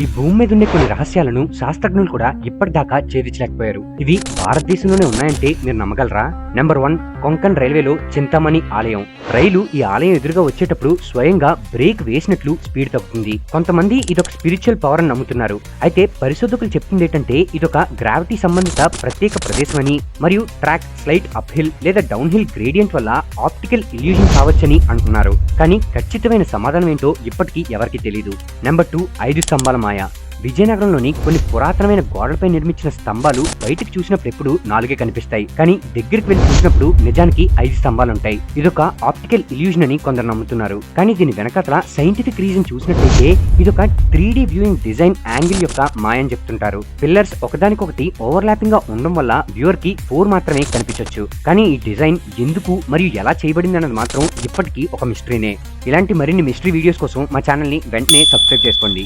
ఈ భూమి మీద ఉండే కొన్ని రహస్యాలను శాస్త్రజ్ఞులు కూడా ఇప్పటిదాకా ఛేదించలేకపోయారు. ఇవి భారతదేశంలోనే ఉన్నాయంటే మీరు నమ్మగలరా? నెంబర్ వన్ కొంకన్ రైల్వేలో చింతామణి ఆలయం. రైలు ఈ ఆలయం ఎదురుగా వచ్చేటప్పుడు స్వయంగా బ్రేక్ వేసినట్లు స్పీడ్ తగ్గుతుంది. కొంతమంది ఇదొక స్పిరిచువల్ పవర్ అని నమ్ముతున్నారు. అయితే పరిశోధకులు చెప్తుంది ఏంటంటే ఇదొక గ్రావిటీ సంబంధిత ప్రత్యేక ప్రదేశం అని మరియు ట్రాక్ స్లైట్ అప్ హిల్ లేదా డౌన్ హిల్ గ్రేడియంట్ వల్ల ఆప్టికల్ ఇల్యూజన్ కావచ్చని అంటున్నారు. కానీ ఖచ్చితమైన సమాధానం ఏంటో ఇప్పటికీ ఎవరికీ తెలియదు నెంబర్ టూ ఐదు స్తంభాల మాయ. విజయనగరంలోని కొన్ని పురాతనమైన గోడలపై నిర్మించిన స్తంభాలు బయటికి చూసినప్పుడు ఎప్పుడు నాలుగే కనిపిస్తాయి. కానీ దగ్గరికి వెళ్ళి చూసినప్పుడు నిజానికి ఐదు స్తంభాలు ఉంటాయి ఇదొక ఆప్టికల్ ఇల్యూజన్ అని కొందరు నమ్ముతున్నారు. కానీ దీని వెనకాతల సైంటిఫిక్ రీజన్ చూసినట్లయితే ఇదొక three D viewing design angle యొక్క మాయని చెప్తుంటారు. పిల్లర్స్ ఒకదానికొకటి ఓవర్లాపింగ్గా ఉండడం వల్ల వ్యూవర్కి ఫోర్ మాత్రమే కనిపించవచ్చు కానీ ఈ డిజైన్ ఎందుకు మరియు ఎలా చేయబడింది అన్నది మాత్రం ఇప్పటికీ ఒక మిస్టరీనే. ఇలాంటి మరిన్ని మిస్టరీ వీడియోస్ కోసం మా ఛానల్ని వెంటనే సబ్స్క్రైబ్ చేసుకోండి.